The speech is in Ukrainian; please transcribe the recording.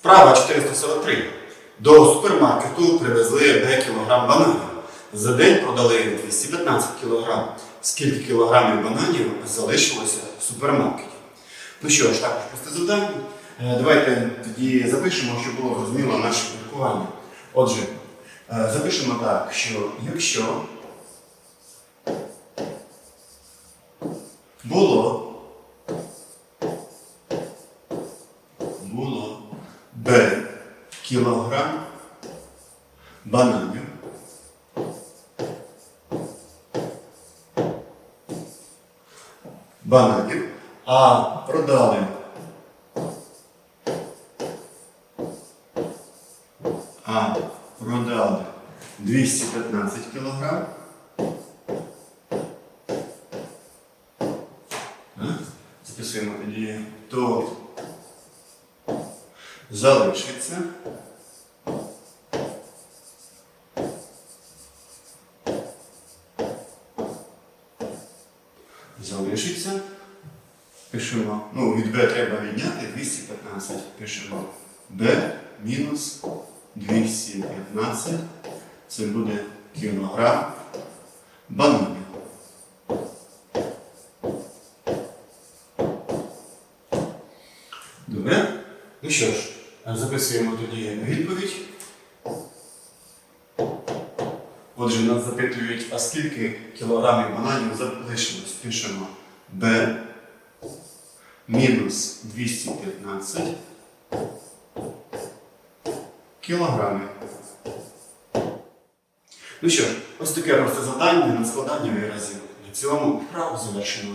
Вправа 443. До супермаркету привезли Б кілограм бананів. За день продали 215 кілограм. Скільки кілограмів бананів залишилося в супермаркеті? Ну що ж, також просте завдання. Е, Давайте тоді запишемо, щоб було зрозуміло наше міркування. Отже, е, запишемо так, що якщо було Б кілограм. Бананів. Бананів, а продали. А продали 215 кілограм. Записуємо тоді, то залишиться. Залишиться. Пишемо, ну, від Б треба відняти 215. Пишемо Б мінус 215. Це буде кілограм бананів. Добре? Ну що ж, записуємо тоді відповідь. Отже, нас запитують, а скільки кілограмів бананів залишилось? Пишемо Б мінус 215 кілограмів. Ну що ж, ось таке просте завдання на складання виразів. На цьому вправу завершено.